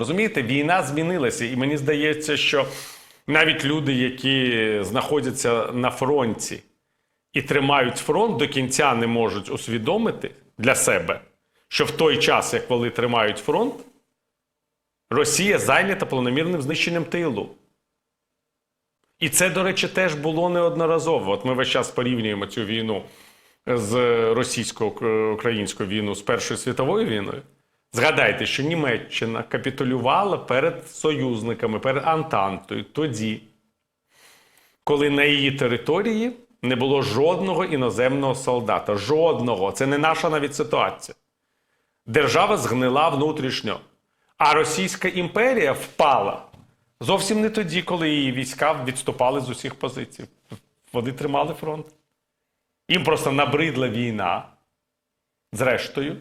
Розумієте, війна змінилася, і мені здається, що навіть люди, які знаходяться на фронті і тримають фронт, до кінця не можуть усвідомити для себе, що в той час, як вони тримають фронт, Росія зайнята планомірним знищенням тилу. І це, до речі, теж було неодноразово. От ми весь час порівнюємо цю війну з російсько-українською війною з Першою світовою війною. Згадайте, що Німеччина капітулювала перед союзниками, перед Антантою тоді, коли на її території не було жодного іноземного солдата. Жодного. Це не наша навіть ситуація. Держава згнила внутрішньо. А Російська імперія впала зовсім не тоді, коли її війська відступали з усіх позицій. Вони тримали фронт. Їм просто набридла війна, зрештою.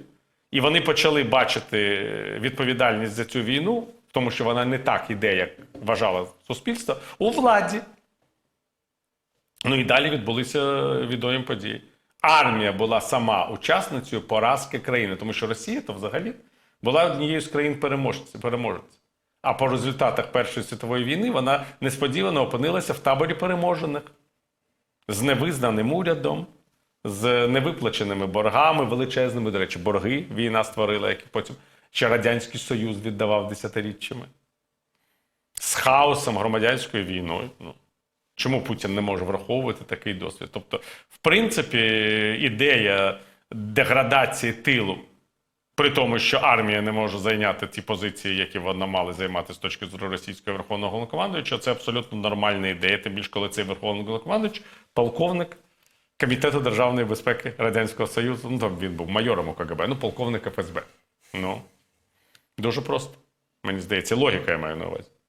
І вони почали бачити відповідальність за цю війну, тому що вона не так іде, як вважало суспільство, у владі. Ну і далі відбулися відомі події. Армія була сама учасницею поразки країни, тому що Росія то взагалі була однією з країн переможець. А по результатах Першої світової війни вона несподівано опинилася в таборі переможених з невизнаним урядом, з невиплаченими боргами, величезними, до речі, борги війна створила, які потім ще Радянський Союз віддавав десятиріччями. З хаосом громадянською війною. Ну, чому Путін не може враховувати такий досвід? Тобто, в принципі, ідея деградації тилу, при тому, що армія не може зайняти ті позиції, які вона мала займати з точки зору російського верховного головнокомандуюча, це абсолютно нормальна ідея. Тим більше, коли цей верховний головнокомандуючий полковник Комітету державної безпеки Радянського Союзу. Ну там він був майором у КГБ, ну полковник ФСБ. Ну дуже просто. Мені здається, логіка я маю на увазі.